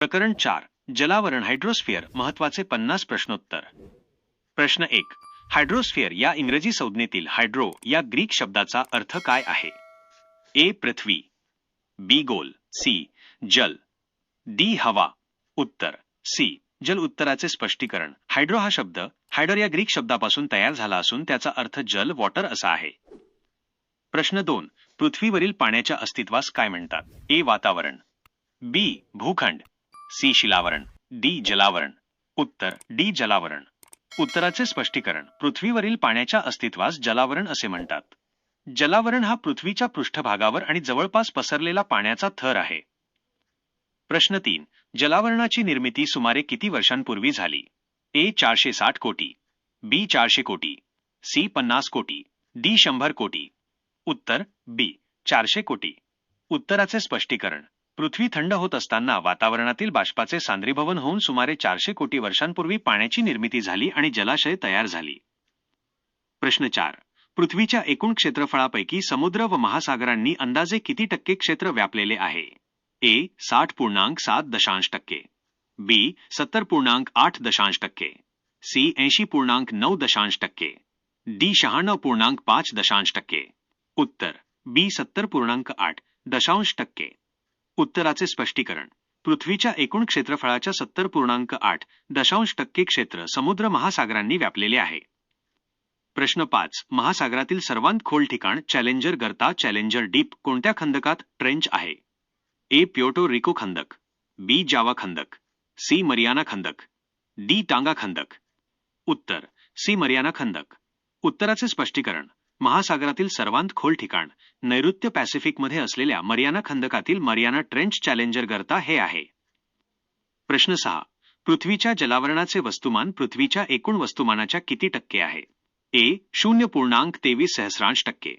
प्रकरण चार जलावरण हायड्रोस्फिअर महत्त्वाचे पन्नास प्रश्नोत्तर. प्रश्न एक हायड्रोस्फिअर या इंग्रजी संज्ञेतील हायड्रो या ग्रीक शब्दाचा अर्थ काय आहे? ए पृथ्वी बी गोल सी जल डी हवा उत्तर सी जल उत्तराचे स्पष्टीकरण. हायड्रो हा शब्द हायडर या ग्रीक शब्दापासून तयार झाला असून त्याचा अर्थ जल वॉटर असा आहे. प्रश्न दोन पृथ्वीवरील पाण्याच्या अस्तित्वास काय म्हणतात? ए वातावरण बी भूखंड सी शिलावरण डी जलावरण. उत्तर डी जलावरण. उत्तराचे स्पष्टीकरण पृथ्वीवरील पाण्याच्या अस्तित्वास जलावरण असे म्हणतात. जलावरण हा पृथ्वीच्या पृष्ठभागावर आणि जवळपास पसरलेला पाण्याचा थर आहे. प्रश्न तीन जलावरणाची निर्मिती सुमारे किती वर्षांपूर्वी झाली? ए चारशे साठ कोटी बी चारशे कोटी सी पन्नास कोटी डी शंभर कोटी. उत्तर बी चारशे कोटी. उत्तराचे स्पष्टीकरण पृथ्वी थंड होत असताना वातावरणातील बाष्पाचे सांद्रीभवन होऊन सुमारे चारशे कोटी वर्षांपूर्वी पाण्याची निर्मिती झाली आणि जलाशय तयार झाली. प्रश्न चार. पृथ्वीच्या एकूण क्षेत्रफळापैकी समुद्र व महासागरांनी अंदाजे किती टक्के क्षेत्र व्यापलेले आहे? ए. साठ पूर्णांक सात दशांश टक्के. बी. सत्तर पूर्णांक आठ दशांश टक्के. सी. ऐंशी पूर्णांक नऊ दशांश टक्के. डी. शहाण्णव पूर्णांक पाच दशांश टक्के. उत्तर. बी. सत्तर पूर्णांक आठ दशांश टक्के. उत्तराचे स्पष्टीकरण. पृथ्वीच्या एकूण क्षेत्रफळाच्या सत्तर पूर्णांक आठ दशांश टक्के क्षेत्र समुद्र महासागरांनी व्यापलेले आहे. प्रश्न पाच. महासागरातील सर्वांत खोल ठिकाण चॅलेंजर गर्ता चॅलेंजर डीप कोणत्या खंदकात ट्रेंच आहे? ए. प्योटो रिको खंदक. बी. जावा खंदक. सी. मरियाना खंदक. डी. टांगा खंदक. उत्तर. सी. मरियाना खंदक. उत्तराचे स्पष्टीकरण. महासागरातील सर्वांत खोल ठिकाण नैऋत्य पॅसिफिकमध्ये असलेल्या मरियाना खंदकातील मरियाना ट्रेंच चॅलेंजर गर्ता हे आहे. प्रश्न सहा. पृथ्वीच्या जलावरणाचे वस्तुमान पृथ्वीच्या एकूण वस्तुमानाच्या किती टक्के आहे? ए. शून्य पूर्णांक तेवीस सहस्रांश टक्के.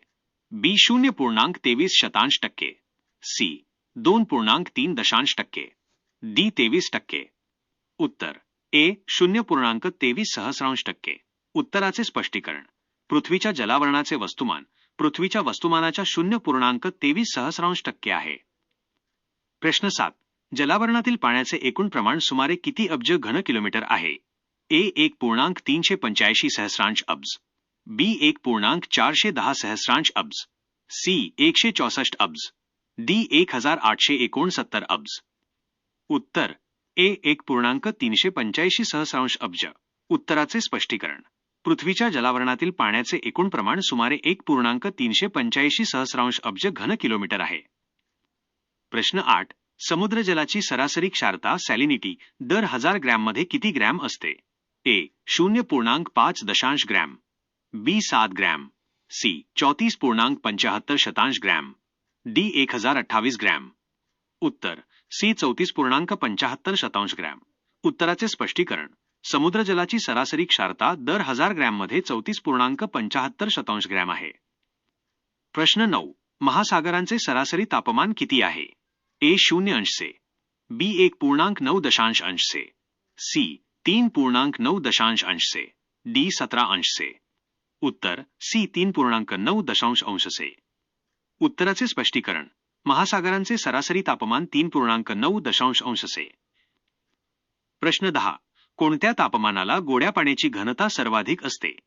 बी. शून्य पूर्णांक तेवीस शतांश टक्के. सी. दोन पूर्णांक तीन दशांश टक्के. डी. तेवीस टक्के. उत्तर. ए. शून्य पूर्णांक तेवीस सहस्रांश टक्के. उत्तराचे स्पष्टीकरण. पृथ्वीच्या जलावरणाचे वस्तुमान पृथ्वीच्या वस्तुमानाच्या शून्य पूर्णांक तेवीस सहस्रांश टक्के आहे. प्रश्न सात. जलावरणातील पाण्याचे एकूण प्रमाण सुमारे किती अब्ज घन किलोमीटर आहे? ए एक पूर्णांक तीनशे पंच्याऐंशी सहस्रांश अब्ज. बी एक पूर्णांक चारशे दहा सहस्रांश अब्ज. सी एकशे चौसष्ट अब्ज. डी एक हजार आठशे एकोणसत्तर अब्ज. उत्तर. ए एक पूर्णांक तीनशे पंच्याऐंशी सहस्रांश अब्ज. उत्तराचे स्पष्टीकरण. पृथ्वीच्या जलावरणातील पाण्याचे एकूण प्रमाण सुमारे एक पूर्णांक तीनशे पंच्याऐंशी सहस्रांश अब्ज घन किलोमीटर आहे. प्रश्न आठ. समुद्र जलाची सरासरी क्षारता सॅलिनिटी दर हजार ग्रॅममध्ये किती ग्रॅम असते? ए. शून्य पूर्णांक पाच दशांश ग्रॅम. बी. सात ग्रॅम. सी. चौतीस पूर्णांक पंचाहत्तर शतांश ग्रॅम. डी. एक हजार अठ्ठावीस ग्रॅम. उत्तर. सी. चौतीस पूर्णांक पंचाहत्तर शतांश ग्रॅम. उत्तराचे स्पष्टीकरण. समुद्र जलाची सरासरी क्षारता दर हजार ग्रॅममध्ये चौतीस पूर्णांक पंचाहत्तर शतांश ग्रॅम आहे. प्रश्न नऊ. महासागरांचे सरासरी तापमान किती आहे? ए शून्य अंशसे बी एक पूर्णांक नऊ दशांश अंशसे सी तीन पूर्णांक नऊ दशांश अंशसे डी सतरा अंशसे उत्तर. सी तीन पूर्णांक नऊ दशांश अंशसे उत्तराचे स्पष्टीकरण. महासागरांचे सरासरी तापमान तीन पूर्णांक नऊ दशांश अंशसे प्रश्न दहा. कोणत्या तापमानाला गोड्या पाण्याची घनता सर्वाधिक असते?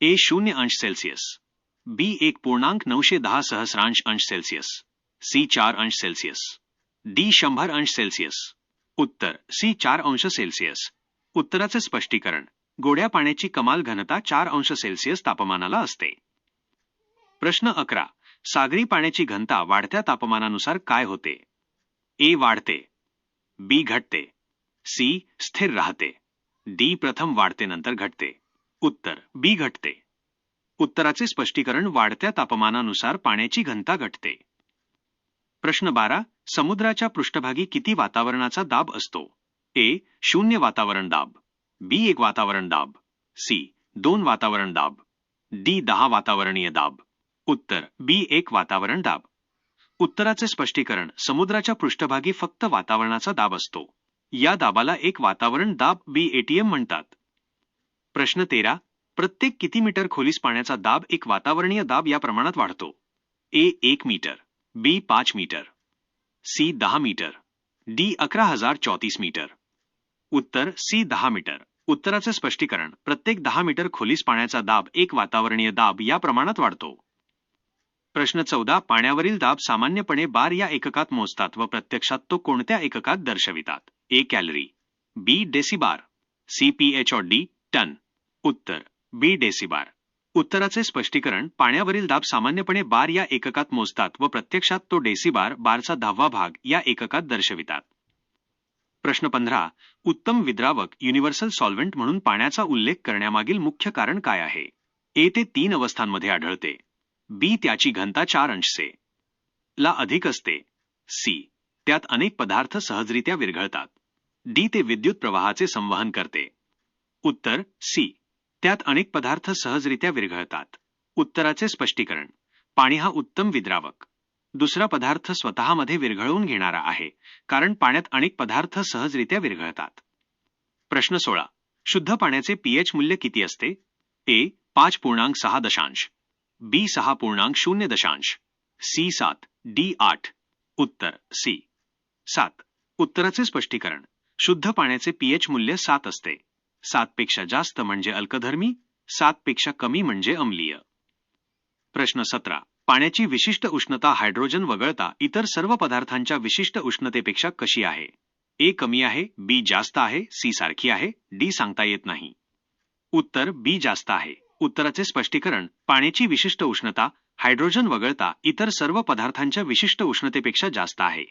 ए शून्य अंश सेल्सिअस. बी एक पूर्णांक नऊशे दहा सहस्रांश अंश सेल्सिअस. सी चार अंश सेल्सिअस. डी शंभर अंश सेल्सिअस. उत्तर सी चार अंश सेल्सिअस. उत्तराचे स्पष्टीकरण गोड्या पाण्याची कमाल घनता चार अंश सेल्सिअस तापमानाला असते. प्रश्न अकरा सागरी पाण्याची घनता वाढत्या तापमानानुसार काय होते? ए वाढते बी घटते सी स्थिर राहते. डी प्रथम वाढते नंतर घटते. उत्तर बी घटते. उत्तराचे स्पष्टीकरण वाढत्या तापमानानुसार पाण्याची घनता घटते. प्रश्न बारा समुद्राच्या पृष्ठभागी किती वातावरणाचा दाब असतो? ए शून्य वातावरण दाब. बी एक वातावरण दाब. सी दोन वातावरण दाब. डी दहा वातावरणीय दाब. उत्तर बी एक वातावरण दाब. उत्तराचे स्पष्टीकरण समुद्राच्या पृष्ठभागी फक्त वातावरणाचा दाब असतो. या दाबाला एक वातावरण दाब बी एटीएम म्हणतात. प्रश्न तेरा प्रत्येक किती मीटर खोलीस पाण्याचा दाब एक वातावरणीय दाब या प्रमाणात वाढतो? ए एक मीटर बी पाच मीटर सी दहा मीटर डी अकरा हजार चौतीस मीटर. उत्तर सी दहा मीटर. उत्तराचे स्पष्टीकरण प्रत्येक दहा मीटर खोलीस पाण्याचा दाब एक वातावरणीय दाब या प्रमाणात वाढतो. प्रश्न चौदा पाण्यावरील दाब सामान्यपणे बार या एककात मोजतात व प्रत्यक्षात तो कोणत्या एककात दर्शवितात? A calorie B decibar C P H D ton उत्तर बी डेसिबार उत्तराचे स्पष्टीकरण पाण्यावरील दाब सामान्यपणे बार या एककात मोजतात व प्रत्यक्षात तो डेसिबार बारचा दहावा भाग या एककात दर्शवितात. प्रश्न पंधरा. उत्तम विद्रावक युनिव्हर्सल सॉल्व्हेंट म्हणून पाण्याचा उल्लेख करण्यामागील मुख्य कारण काय आहे? ए ते तीन अवस्थांमध्ये आढळते. बी त्याची घनता चार अंशसे ला अधिक असते. सी त्यात अनेक पदार्थ सहजरित्या विरघळतात. डी ते विद्युत प्रवाहाचे संवहन करते. उत्तर सी. त्यात अनेक पदार्थ सहजरित्या विरघळतात. उत्तराचे स्पष्टीकरण. पाणी हा उत्तम विद्रावक. दुसरा पदार्थ स्वतःमध्ये विरघळवून घेणारा आहे कारण पाण्यात अनेक पदार्थ सहजरित्या विरघळतात. प्रश्न सोळा. शुद्ध पाण्याचे पीएच मूल्य किती असते? ए. पाच पूर्णांक सहा दशांश. बी. सहा पूर्णांक शून्य दशांश. सी. सात. डी. आठ. उत्तर सी. सात. उत्तराचे स्पष्टीकरण. शुद्ध पाण्याचे पीएच मूल्य सात असते. सात पेक्षा जास्त म्हणजे अल्कधर्मी सात पेक्षा कमी म्हणजे अम्लीय. प्रश्न सतरा. पाण्याची विशिष्ट उष्णता हायड्रोजन वगळता इतर सर्व पदार्थांच्या विशिष्ट उष्णतेपेक्षा कशी आहे? ए कमी आहे बी जास्त आहे सी सारखी आहे डी सांगता येत नाही. उत्तर बी जास्त आहे. उत्तराचे स्पष्टीकरण पाण्याची विशिष्ट उष्णता हायड्रोजन वगळता इतर सर्व पदार्थांच्या विशिष्ट उष्णतेपेक्षा जास्त आहे.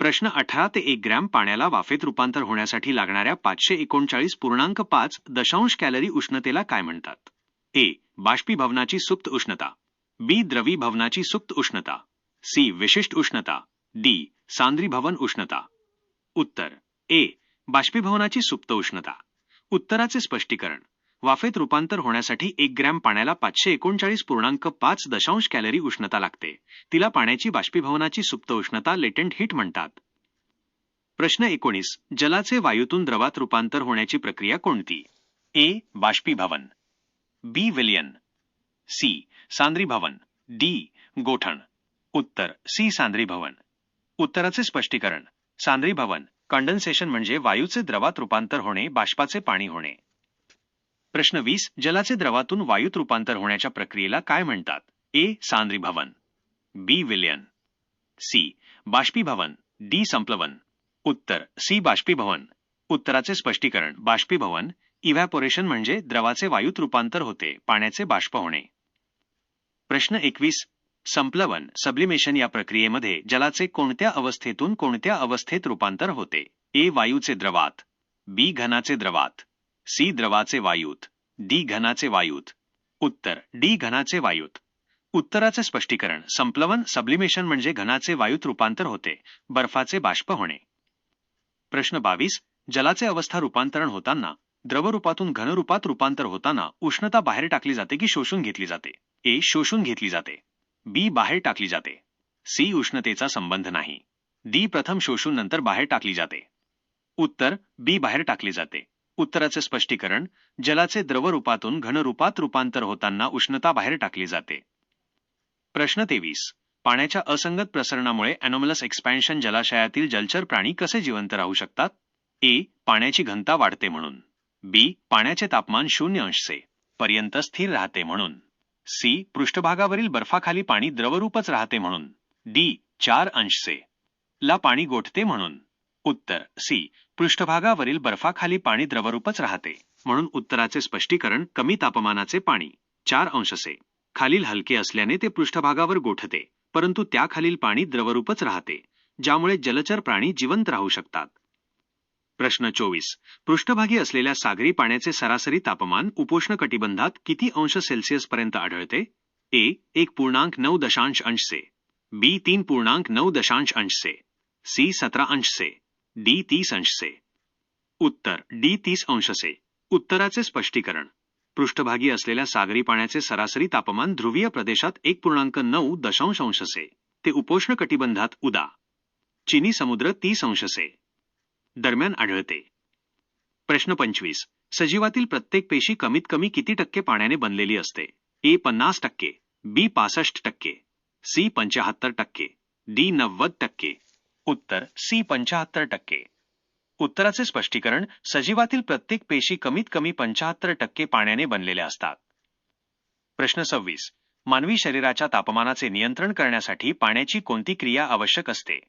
प्रश्न अठरा ते एक ग्रॅम पाण्याला वाफेत रूपांतर होण्यासाठी लागणाऱ्या पाचशे एकोणचाळीस पूर्णांक पाच दशांश कॅलरी उष्णतेला काय म्हणतात? ए. बाष्पीभवनाची सुप्त उष्णता. बी. द्रवीभवनाची सुप्त उष्णता. सी. विशिष्ट उष्णता. डी. सांद्रीभवन उष्णता. उत्तर. ए. बाष्पीभवनाची सुप्त उष्णता. उत्तराचे स्पष्टीकरण. वाफेत रूपांतर होण्यासाठी एक ग्रॅम पाण्याला पाचशे एकोणचाळीस पूर्णांक पाच दशांश कॅलरी उष्णता लागते. तिला पाण्याची बाष्पीभवनाची सुप्त उष्णता लेटेंट हीट म्हणतात. प्रश्न एकोणीस. जलाचे वायूतून द्रवात रूपांतर होण्याची प्रक्रिया कोणती? ए. बाष्पीभवन. बी. विलियन. सी. सांद्रीभवन. डी. गोठण. उत्तर. सी. सांद्रीभवन. उत्तराचे स्पष्टीकरण. सांद्रीभवन. कंडन्सेशन म्हणजे वायूचे द्रवात रूपांतर होणे बाष्पाचे पाणी होणे. प्रश्न वीस जलाचे द्रवातून वायूत रूपांतर होण्याच्या प्रक्रियेला काय म्हणतात? ए सांद्रीभवन बी विलियन. सी बाष्पीभवन. डी संप्लवन. उत्तर सी बाष्पीभवन. उत्तराचे स्पष्टीकरण बाष्पीभवन इव्हॅपोरेशन म्हणजे द्रवाचे वायूत रूपांतर होते पाण्याचे बाष्प होणे. प्रश्न एकवीस संप्लवन सब्लिमेशन या प्रक्रियेमध्ये जलाचे कोणत्या अवस्थेतून कोणत्या अवस्थेत रूपांतर होते? ए वायूचे द्रवात. बी घनाचे द्रवात. C द्रवाचे वायूत D घनाचे वायूत. उत्तर डी घनाचे वायूत. उत्तराचे स्पष्टीकरण संप्लवन सब्लिमेशन म्हणजे घनाचे वायूत रूपांतर होते बर्फाचे बाष्प होणे. प्रश्न बावीस जलाचे अवस्था रूपांतरण होताना द्रवरूपातून घनरूपात रूपांतर होताना उष्णता बाहेर टाकली जाते की शोषून घेतली जाते? ए शोषून घेतली जाते. बी बाहेर टाकली जाते. सी उष्णतेचा संबंध नाही. डी प्रथम शोषून नंतर बाहेर टाकली जाते. उत्तर बी बाहेर टाकली जाते. उत्तराचे स्पष्टीकरण जलाचे द्रवरूपातून घनरूपात रूपांतर होताना उष्णता बाहेर टाकली जाते. प्रश्न तेवीस. पाण्याच्या असंगत प्रसरणामुळे अॅनोमलस एक्सपॅन्शन जलाशयातील जलचर प्राणी कसे जिवंत राहू शकतात? ए. पाण्याची घनता वाढते म्हणून. बी. पाण्याचे तापमान शून्य अंशसे पर्यंत स्थिर राहते म्हणून. सी. पृष्ठभागावरील बर्फाखाली पाणी द्रवरूपच राहते म्हणून. डी. चार अंशसे ला पाणी गोठते म्हणून. उत्तर सी. पृष्ठभागावरील बर्फाखाली पाणी द्रवरूपच राहते. म्हणून उत्तराचे स्पष्टीकरण कमी तापमानाचे पाणी. चार अंशसे खालील हलके असल्याने ते पृष्ठभागावर गोठते परंतु त्याखालील पाणी द्रवरूपच राहते ज्यामुळे जलचर प्राणी जिवंत राहू शकतात. प्रश्न चोवीस. पृष्ठभागी असलेल्या सागरी पाण्याचे सरासरी तापमान उपोष्ण कटिबंधात किती अंश सेल्सिअस पर्यंत आढळते? ए. एक पूर्णांक नऊ दशांश अंशसे बी. तीन पूर्णांक नऊ दशांश अंशसे सी. सतरा अंशसे डी तीस अंशसे उत्तर डी तीस अंशसे उत्तराचे स्पष्टीकरण. पृष्ठभागी असलेल्या सागरी पाण्याचे सरासरी तापमान ध्रुवीय प्रदेशात एक पूर्णांक नऊ दशांश अंशसे ते उपोष्ण कटिबंधात उदा. चिनी समुद्र तीस अंशसे दरम्यान आढळते. प्रश्न पंचवीस. सजीवातील प्रत्येक पेशी कमीत कमी किती टक्के पाण्याने बनलेली असते? ए पन्नास टक्के बी पासष्ट टक्के सी पंचाहत्तर टक्के डी नव्वद टक्के. उत्तर सी पंचाहत्तर टक्के. उत्तराचे स्पष्टीकरण सजीवातील प्रत्येक पेशी कमीत कमी पंचाहत्तर टक्के पाण्याने बनलेल्या असतात. प्रश्न सव्वीस. मानवी शरीराच्या तापमानाचे नियंत्रण करण्यासाठी पाण्याची कोणती क्रिया आवश्यक असते?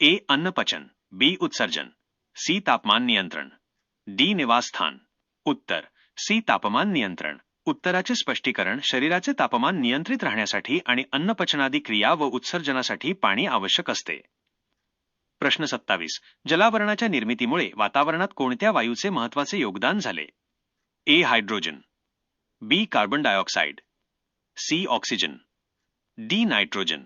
ए. अन्नपचन बी. उत्सर्जन सी. तापमान नियंत्रण डी. निवासस्थान. उत्तर सी. तापमान नियंत्रण. उत्तराचे स्पष्टीकरण शरीराचे तापमान नियंत्रित राहण्यासाठी आणि अन्नपचनादी क्रिया व उत्सर्जनासाठी पाणी आवश्यक असते. प्रश्न सत्तावीस. जलावरणाच्या निर्मितीमुळे वातावरणात कोणत्या वायूचे महत्त्वाचे योगदान झाले? A hydrogen. B carbon dioxide C oxygen. D nitrogen.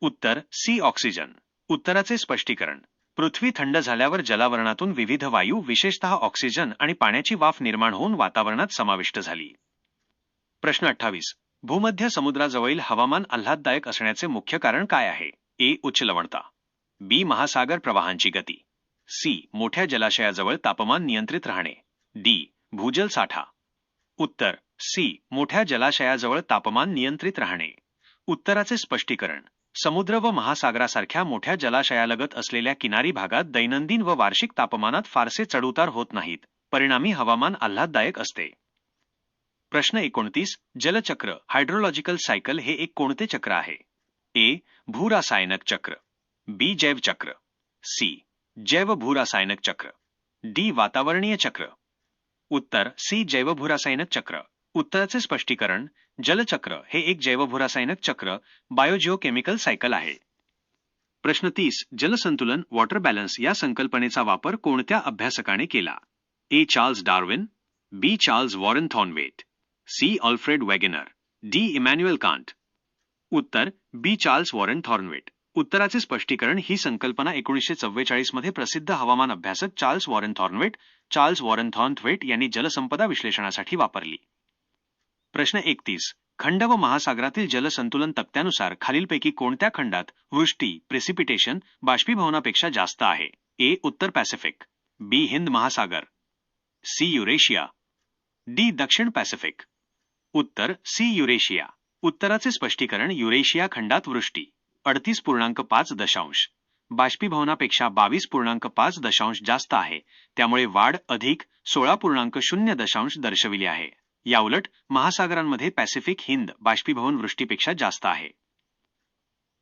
उत्तर सी ऑक्सिजन. उत्तराचे स्पष्टीकरण. पृथ्वी थंड झाल्यावर जलावरणातून विविध वायू विशेषतः ऑक्सिजन आणि पाण्याची वाफ निर्माण होऊन वातावरणात समाविष्ट झाली. प्रश्न अठ्ठावीस. भूमध्य समुद्राजवळील हवामान आल्हाददायक असण्याचे मुख्य कारण काय आहे? ए उच्च लवणता. बी महासागर प्रवाहांची गती. सी मोठ्या जलाशयाजवळ तापमान नियंत्रित राहणे. डी भूजल साठा. उत्तर सी मोठ्या जलाशयाजवळ तापमान नियंत्रित राहणे. उत्तराचे स्पष्टीकरण. समुद्र व महासागरासारख्या मोठ्या जलाशयालगत असलेल्या किनारी भागात दैनंदिन व वार्षिक तापमानात फारसे चढउतार होत नाहीत. परिणामी हवामान आल्हाददायक असते. प्रश्न एकोणतीस. जलचक्र हायड्रोलॉजिकल सायकल हे एक कोणते चक्र आहे? ए भूरासायनक चक्र. बी जैव चक्र सी जैव भूरासायनिक चक्र डी वातावरणीय चक्र. उत्तर सी जैवभूरासायनिक चक्र. उत्तराचे स्पष्टीकरण जलचक्र हे एक जैवभूरासायनिक चक्र बायोजिओकेमिकल सायकल आहे. प्रश्न तीस जलसंतुलन वॉटर बॅलन्स या संकल्पनेचा वापर कोणत्या अभ्यासकाने केला? A Charles Darwin B Charles Warren Thornthwaite C Alfred Wegener D Immanuel Kant. उत्तर बी चार्ल्स वॉरन थॉर्नवेट उत्तराचे स्पष्टीकरण ही संकल्पना एकोणीसशे चव्वेचाळीसमध्ये प्रसिद्ध हवामान अभ्यासक Charles Warren Thornthwaite Charles Warren Thornthwaite यांनी जलसंपदा विश्लेषणासाठी वापरली. प्रश्न एकतीस. खंड व महासागरातील जलसंतुलन तक्त्यानुसार खालीलपैकी कोणत्या खंडात वृष्टी प्रेसिपिटेशन बाष्पीभवनापेक्षा जास्त आहे? ए. उत्तर पॅसिफिक. बी. हिंद महासागर. सी. युरेशिया. डी. दक्षिण पॅसिफिक. उत्तर. सी. युरेशिया. उत्तराचे स्पष्टीकरण युरेशिया खंडात वृष्टी. अडतीस पूर्णांक पाच दशांश. बाष्पीभवनापेक्षा बावीस पूर्णांक पाच दशांश जास्त आहे. त्यामुळे वाढ अधिक सोळा पूर्णांक शून्य दशांश दर्शविली आहे. याउलट महासागरांमध्ये पॅसिफिक हिंद बाष्पीभवन वृष्टीपेक्षा जास्त आहे.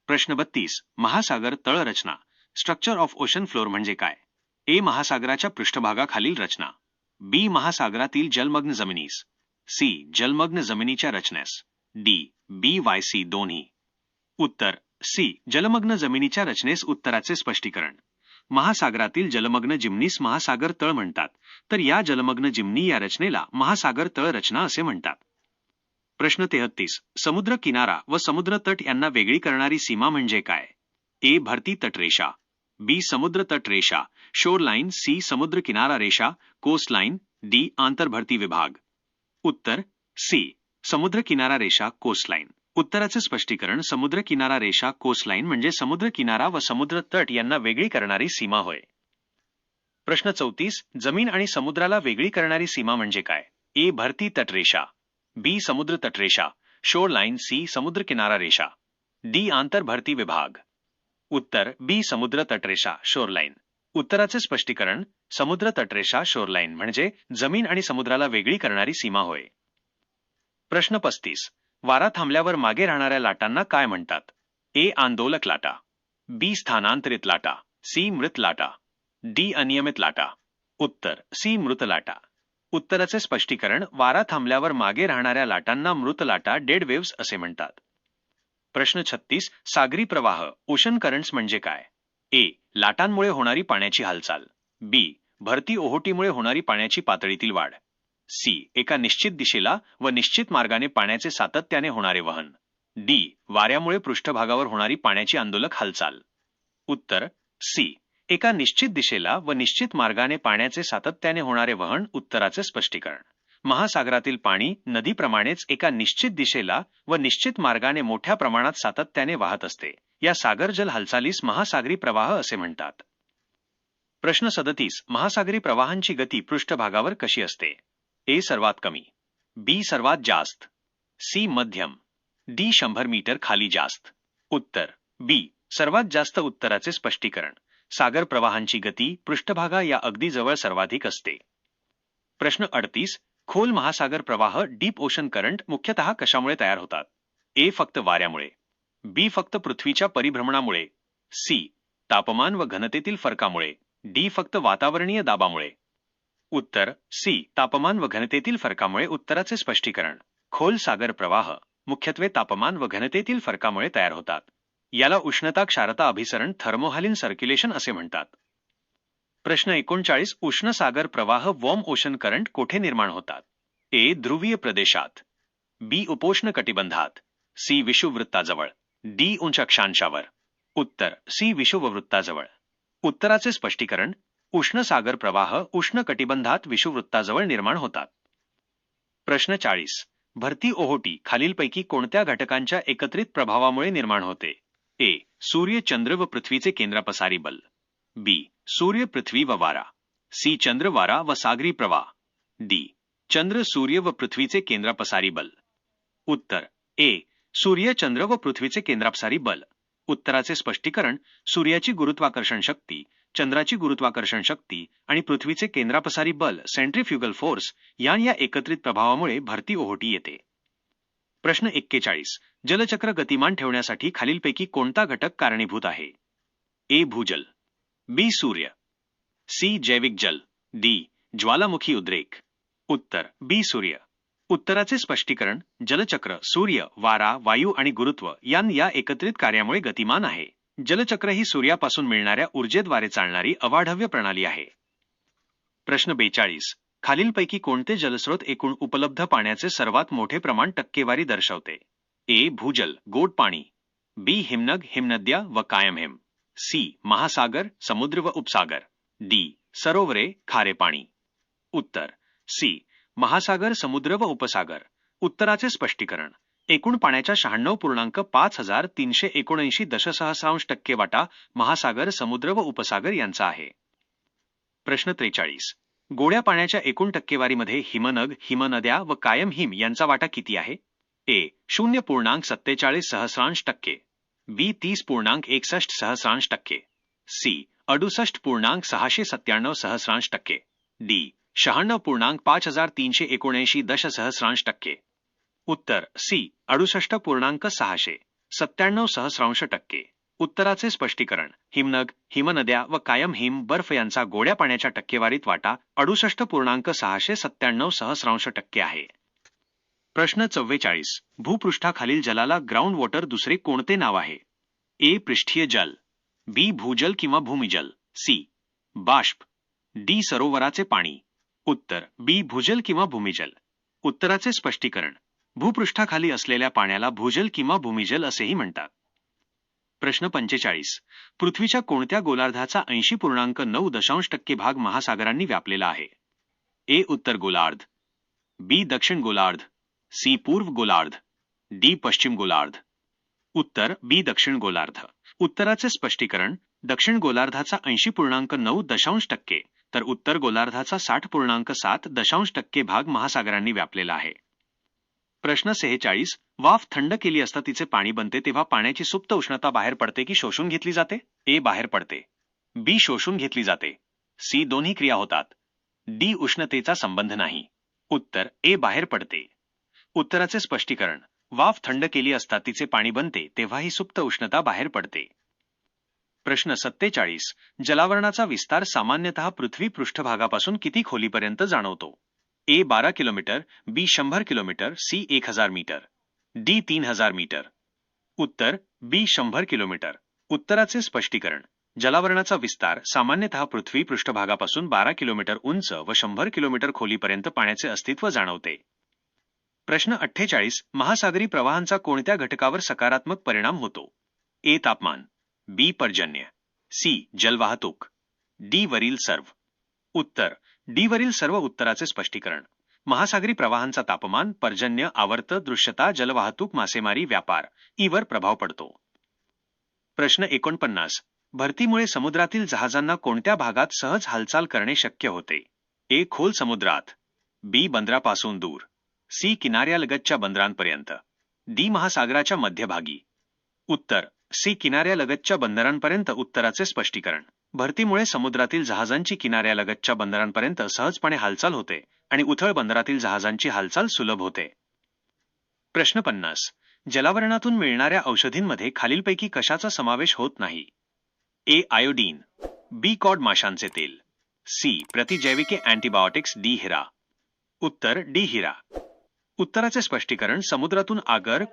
प्रश्न बत्तीस. महासागर तळ रचना. स्ट्रक्चर ऑफ ओशन फ्लोर म्हणजे काय? ए महासागराच्या पृष्ठभागाखालील रचना. बी महासागरातील जलमग्न जमिनीस. सी जलमग्न जमिनीच्या रचनेस. डी बी वाय सी दोन्ही. उत्तर. सी. जलमग्न जमिनीच्या रचनेस उत्तराचे स्पष्टीकरण. महासागरातील जलमग्न जिमनीस महासागर तळ म्हणतात. तर या जलमग्न जिमनी या रचनेला महासागर तळ रचना असे म्हणतात. प्रश्न तेहत्तीस. समुद्र किनारा व समुद्र तट यांना वेगळी करणारी सीमा म्हणजे काय? ए. भरती तटरेषा बी. समुद्र तट रेषा. Shore line C. समुद्र किनारा रेषा. Coast line D. आंतरभरती विभाग. उत्तर. सी. समुद्र किनारा रेषा. कोस्ट लाईन उत्तराचे स्पष्टीकरण समुद्र किनारा रेषा कोस्टलाईन म्हणजे समुद्र किनारा व समुद्र तट यांना वेगळी करणारी सीमा होय. प्रश्न चौतीस जमीन आणि समुद्राला वेगळी करणारी सीमा म्हणजे काय? ए भरती तटरेषा बी समुद्र तटरेषा शोर लाईन सी समुद्र किनारा रेषा. डी आंतर भरती विभाग. उत्तर बी समुद्र तटरेषा शोरलाईन. उत्तराचे स्पष्टीकरण समुद्र तटरेषा शोरलाईन म्हणजे जमीन आणि समुद्राला वेगळी करणारी सीमा होय. प्रश्न पस्तीस वारा थांबल्यावर मागे राहणाऱ्या लाटांना काय म्हणतात? ए आंदोलक लाटा बी स्थानांतरित लाटा सी मृत लाटा डी अनियमित लाटा. उत्तर सी मृत लाटा. उत्तराचे स्पष्टीकरण वारा थांबल्यावर मागे राहणाऱ्या लाटांना मृत लाटा डेड वेव्स असे म्हणतात. प्रश्न छत्तीस सागरी प्रवाह ओशन करंट्स म्हणजे काय? ए लाटांमुळे होणारी पाण्याची हालचाल. बी भरती ओहोटीमुळे होणारी पाण्याची पातळीतील वाढ. सी एका निश्चित दिशेला व निश्चित मार्गाने पाण्याचे सातत्याने होणारे वहन. डी वाऱ्यामुळे पृष्ठभागावर होणारी पाण्याची आंदोलक हालचाल. उत्तर सी एका निश्चित दिशेला व निश्चित मार्गाने पाण्याचे सातत्याने होणारे वहन उत्तराचे स्पष्टीकरण. महासागरातील पाणी नदीप्रमाणेच एका निश्चित दिशेला व निश्चित मार्गाने मोठ्या प्रमाणात सातत्याने वाहत असते. या सागरजल हालचालीस महासागरी प्रवाह असे म्हणतात. प्रश्न सदतीस महासागरी प्रवाहांची गती पृष्ठभागावर कशी असते? ए सर्वात कमी बी सर्वात जास्त सी मध्यम डी शंभर मीटर खाली जास्त. उत्तर बी सर्वात जास्त उत्तराचे स्पष्टीकरण सागर प्रवाहांची गती पृष्ठभागा या अगदी जवळ सर्वाधिक असते. प्रश्न अडतीस खोल महासागर प्रवाह डीप ओशन करंट मुख्यतः कशामुळे तयार होतात? ए फक्त वाऱ्यामुळे बी फक्त पृथ्वीच्या परिभ्रमणामुळे सी तापमान व घनतेतील फरकामुळे डी फक्त वातावरणीय दाबामुळे. उत्तर सी. तापमान व घनतेतील फरकामुळे उत्तराचे स्पष्टीकरण. खोल सागर प्रवाह. मुख्यत्वे तापमान व घनतेतील फरकामुळे तयार होतात. याला उष्णता क्षारता अभिसरण थर्मोहालिन सर्क्युलेशन असे म्हणतात. प्रश्न एकोणचाळीस उष्ण सागर प्रवाह वॉर्म ओशन करंट कोठे निर्माण होतात? ए. ध्रुवीय प्रदेशात. बी. उपोष्ण कटिबंधात. सी. विषुववृत्ताजवळ. डी. उंच अक्षांशावर उत्तर सी. विषुववृत्ताजवळ. उत्तराचे स्पष्टीकरण उष्ण सागर प्रवाह उष्ण कटिबंधात विषुववृत्ताजवळ निर्माण होतात. प्रश्न चाळीस. भरती ओहोटी खालीलपैकी कोणत्या घटकांच्या एकत्रित प्रभावामुळे निर्माण होते? ए. सूर्य चंद्र व पृथ्वीचे केंद्रापसारी बल. बी. सूर्य पृथ्वी व वारा. सी. चंद्र वारा व सागरी प्रवाह. डी. चंद्र सूर्य व पृथ्वीचे केंद्रापसारी बल. उत्तर. ए. सूर्य चंद्र व पृथ्वीचे केंद्रापसारी बल. उत्तराचे स्पष्टीकरण सूर्याची गुरुत्वाकर्षण शक्ती चंद्राची गुरुत्वाकर्षण शक्ती आणि पृथ्वीचे केंद्रापसारी बल सेंट्रीफ्युगल फोर्स या या एकत्रित प्रभावामुळे भरती ओहोटी येते. प्रश्न एक्केचाळीस. जलचक्र गतिमान ठेवण्यासाठी खालीलपैकी कोणता घटक कारणीभूत आहे? ए. भूजल. बी. सूर्य. सी. जैविक जल. डी. ज्वालामुखी उद्रेक. उत्तर. बी. सूर्य. उत्तराचे स्पष्टीकरण जलचक्र सूर्य वारा वायू आणि गुरुत्व यां या एकत्रित कार्यामुळे गतिमान आहे. जलचक्र ही सूर्यापासून मिळणाऱ्या ऊर्जेद्वारे चालणारी अवाढव्य प्रणाली आहे. प्रश्न बेचाळीस. खालीलपैकी कोणते जलस्रोत एकूण उपलब्ध पाण्याचे सर्वात मोठे प्रमाण टक्केवारी दर्शवते? ए. भूजल गोड पाणी. बी. हिमनग हिमनद्या व कायमहिम सी. महासागर समुद्र व उपसागर. डी. सरोवरे खारे पाणी. उत्तर. सी. महासागर समुद्र व उपसागर. उत्तराचे स्पष्टीकरण. एकूण पाण्याच्या शहाण्णव पूर्णांक पाच हजार तीनशे एकोणऐंशी दशसहस्रांश टक्के वाटा महासागर समुद्र व उपसागर यांचा आहे. प्रश्न त्रेचाळीस. गोड्या पाण्याच्या एकूण टक्केवारीमध्ये हिमनग हिमनद्या व कायम हिम यांचा वाटा किती आहे? ए. शून्य पूर्णांक सत्तेचाळीस सहस्रांश टक्के. बी. तीस पूर्णांक एकसष्ट सहस्रांश टक्के. सी. अडुसष्ट पूर्णांक सहाशे सत्त्याण्णव सहस्रांश टक्के. डी. शहाण्णव पूर्णांक पाच हजार तीनशे एकोणऐंशी दशसहस्रांश टक्के. उत्तर सी अडुसष्ट पूर्णांक सहाशे सत्त्याण्णव सहस्रांश टक्के. उत्तराचे स्पष्टीकरण हिमनग हिमनद्या व कायम हिम बर्फ यांचा गोड्या पाण्याच्या टक्केवारीत वाटा अडुसष्ट पूर्णांक सहाशे सत्त्याण्णव सहस्रांश टक्के आहे. प्रश्न चव्वेचाळीस भूपृष्ठाखालील जलाला ग्राउंड वॉटर दुसरे कोणते नाव आहे? ए पृष्ठीय जल. बी भूजल किंवा भूमिजल. सी बाष्प. डी सरोवराचे पाणी. उत्तर बी भूजल किंवा भूमिजल. उत्तराचे स्पष्टीकरण भूपृष्ठाखाली असलेल्या पाण्याला भूजल किंवा भूमिजल असेही म्हणतात. प्रश्न पंचेचाळीस. पृथ्वीच्या कोणत्या गोलार्धाचा ऐंशी पूर्णांक नऊ दशांश टक्के भाग महासागरांनी व्यापलेला आहे? ए. उत्तर गोलार्ध. बी. दक्षिण गोलार्ध. सी. पूर्व गोलार्ध. डी. पश्चिम गोलार्ध. उत्तर बी. दक्षिण गोलार्ध. उत्तराचे स्पष्टीकरण दक्षिण गोलार्धाचा ऐंशी पूर्णांक नऊ दशांश टक्के तर उत्तर गोलार्धाचा साठ पूर्णांक सात दशांश टक्के भाग महासागरांनी व्यापलेला आहे. प्रश्न सेहेचाळीस वाफ थंड केली असता तिचे पाणी बनते तेव्हा पाण्याची सुप्त उष्णता बाहेर पडते की शोषून घेतली जाते? ए बाहेर पडते. बी शोषून घेतली जाते. सी दोन्ही क्रिया होतात. डी उष्णतेचा संबंध नाही. उत्तर ए बाहेर पडते. उत्तराचे स्पष्टीकरण वाफ थंड केली असता तिचे पाणी बनते तेव्हा ही सुप्त उष्णता बाहेर पडते. प्रश्न सत्तेचाळीस जलावरणाचा विस्तार सामान्यतः पृथ्वी पृष्ठभागापासून किती खोलीपर्यंत जाणवतो? ए बारा किलोमीटर बी शंभर किलोमीटर सी एक हजार मीटर. डी तीन हजार मीटर. उत्तर बी शंभर किलोमीटर. उत्तराचे स्पष्टीकरण. जलावरणाचा विस्तार सामान्यतः पृथ्वी पृष्ठभागापासून बारा किलोमीटर उंच व शंभर किलोमीटर खोलीपर्यंत पाण्याचे अस्तित्व जाणवते. प्रश्न अठ्ठेचाळीस. महासागरी प्रवाहांचा कोणत्या घटकावर सकारात्मक परिणाम होतो? ए तापमान. बी पर्जन्य. सी जलवाहतूक. डी वरील सर्व. उत्तर. डी वरील सर्व उत्तराचे स्पष्टीकरण. महासागरी प्रवाहांचा तापमान पर्जन्य आवर्त दृश्यता जलवाहतूक मासेमारी व्यापार ईवर प्रभाव पडतो. प्रश्न एकोणपन्नास. भरतीमुळे समुद्रातील जहाजांना कोणत्या भागात सहज हालचाल करणे शक्य होते? ए. खोल समुद्रात. बी. बंदरापासून दूर. सी. किनाऱ्यालगतच्या बंदरांपर्यंत. डी. महासागराच्या मध्यभागी. उत्तर. सी. किनाऱ्यालगतच्या बंदरांपर्यंत उत्तराचे स्पष्टीकरण. भरतीमुळे समुद्रातील जहाजांची किनाऱ्यालगतच्या बंदरांपर्यंत सहजपणे हालचाल होते आणि उथळ बंदरातील जहाजांची हालचाल सुलभ होते. प्रश्न पन्नास. जलावरणातून मिळणाऱ्या औषधींमध्ये खालीलपैकी कशाचा समावेश होत नाही? ए. आयोडीन. बी. कॉड माशांचे तेल. सी. प्रतिजैविके अँटीबायोटिक्स डी. हिरा. उत्तर डी. हिरा. उत्तराचे स्पष्टीकरण समुद्रातून आगर